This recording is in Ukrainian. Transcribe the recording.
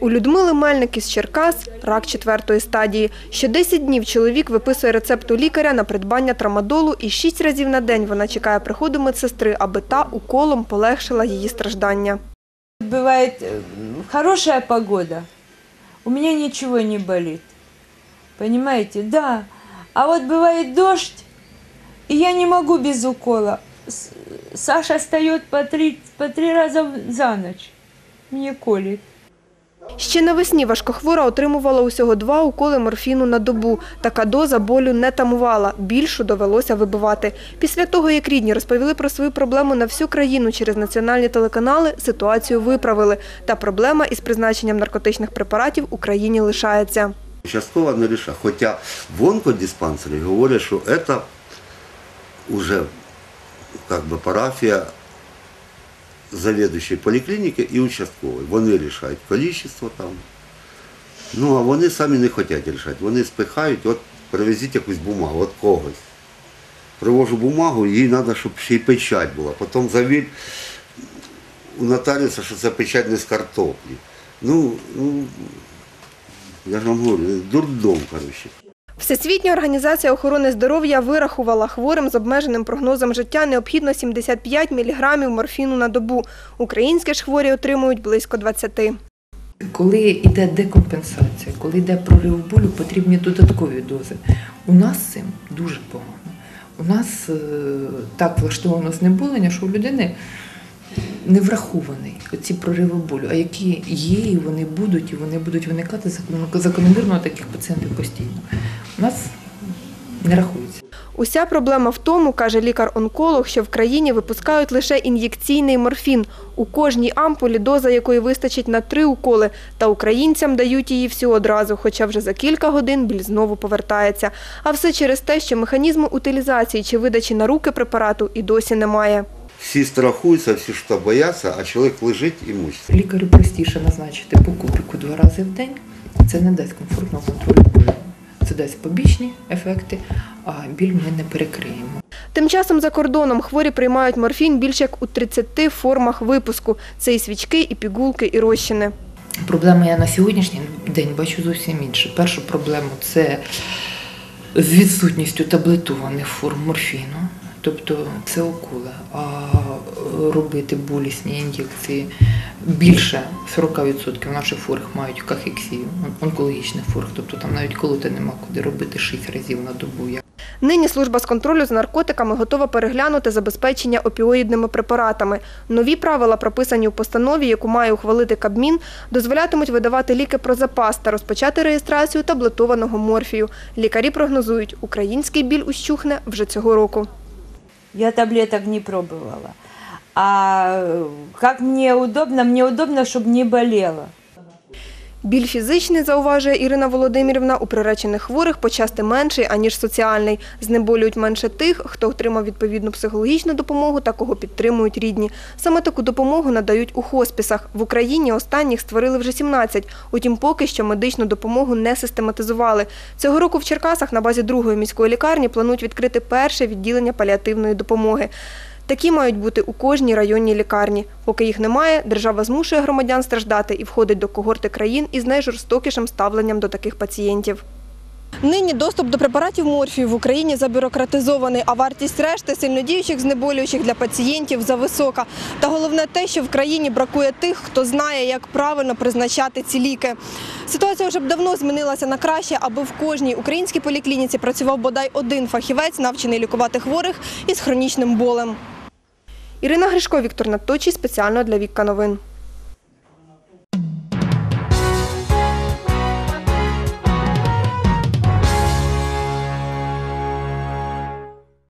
У Людмили Мельник із Черкас рак четвертої стадії. Що 10 днів чоловік виписує рецепт у лікаря на придбання трамадолу і 6 разів на день вона чекає приходу медсестри, аби та уколом полегшила її страждання. Бывает э, хорошая погода, у меня ничего не болит. Понимаете? Да. А вот бывает дождь, и я не могу без укола. С- Саша встает по три, по три раза в- за ночь. Мне колет. Ще навесні важкохвора отримувала усього два уколи морфіну на добу. Така доза болю не тамувала, більшу довелося вибивати. Після того, як рідні розповіли про свою проблему на всю країну через національні телеканали, ситуацію виправили. Та проблема із призначенням наркотичних препаратів Україні лишається. Частково не лише. Хоча в онкодиспансері говорять, що це вже как би, парафія завідуючої поліклініки і участкової. Вони рішають кількість там. Ну, а вони самі не хочуть рішати. Вони спихають, от привезіть якусь бумагу, от когось. Привожу бумагу, їй треба, щоб ще й печать була. Потім завір у нотаріуса, що це печать не з картоплі. Ну, ну я ж вам говорю, дурдом, коротше. Всесвітня організація охорони здоров'я вирахувала хворим з обмеженим прогнозом життя необхідно 75 мг морфіну на добу. Українські ж хворі отримують близько 20. Коли йде декомпенсація, коли йде прорив болю, потрібні додаткові дози. У нас цим дуже погано. У нас е, так влаштовано знеболення, що у людини не врахований оці прориви болю, а які є, і вони будуть, і вони будуть виникати закономірно таких пацієнтів постійно. У нас не рахується. Уся проблема в тому, каже лікар-онколог, що в країні випускають лише ін'єкційний морфін. У кожній ампулі доза якої вистачить на три уколи, та українцям дають її всю одразу, хоча вже за кілька годин біль знову повертається. А все через те, що механізму утилізації чи видачі на руки препарату і досі немає. Всі страхуються, всі що бояться, а чоловік лежить і мучиться. Лікарю простіше назначити по кубику два рази в день. Це не дасть комфортного контролю болю. Це дасть побічні ефекти, а біль ми не перекриємо. Тим часом за кордоном хворі приймають морфін більш як у 30 формах випуску. Це і свічки, і пігулки, і розчини. Проблеми я на сьогоднішній день бачу зовсім інше. Першу проблему це з відсутністю таблетованих форм морфіну, тобто це уколи. А робити болісні ін'єкції більше 40% наших хворих мають кахексію, онкологічних хворих, тобто там навіть колоти нема куди робити 6 разів на добу. Нині служба з контролю за наркотиками готова переглянути забезпечення опіоїдними препаратами. Нові правила, прописані у постанові, яку має ухвалити Кабмін, дозволятимуть видавати ліки про запас та розпочати реєстрацію таблетованого морфію. Лікарі прогнозують, український біль ущухне вже цього року. Я таблеток не пробовала. А э, как мне удобно? Мне удобно, чтобы не болело. Біль фізичний, зауважує Ірина Володимирівна, у приречених хворих почасти менший, аніж соціальний. Знеболюють менше тих, хто отримав відповідну психологічну допомогу та кого підтримують рідні. Саме таку допомогу надають у хоспісах. В Україні останніх створили вже 17, утім поки що медичну допомогу не систематизували. Цього року в Черкасах на базі другої міської лікарні планують відкрити перше відділення паліативної допомоги. Такі мають бути у кожній районній лікарні. Поки їх немає, держава змушує громадян страждати і входить до когорти країн із найжорстокішим ставленням до таких пацієнтів. Нині доступ до препаратів морфію в Україні забюрократизований, а вартість решти сильнодіючих знеболюючих для пацієнтів зависока. Та головне те, що в країні бракує тих, хто знає, як правильно призначати ці ліки. Ситуація вже б давно змінилася на краще, аби в кожній українській поліклініці працював бодай один фахівець, навчений лікувати хворих із хронічним болем. Ірина Гришко, Віктор Надточий, спеціально для Вікка Новин.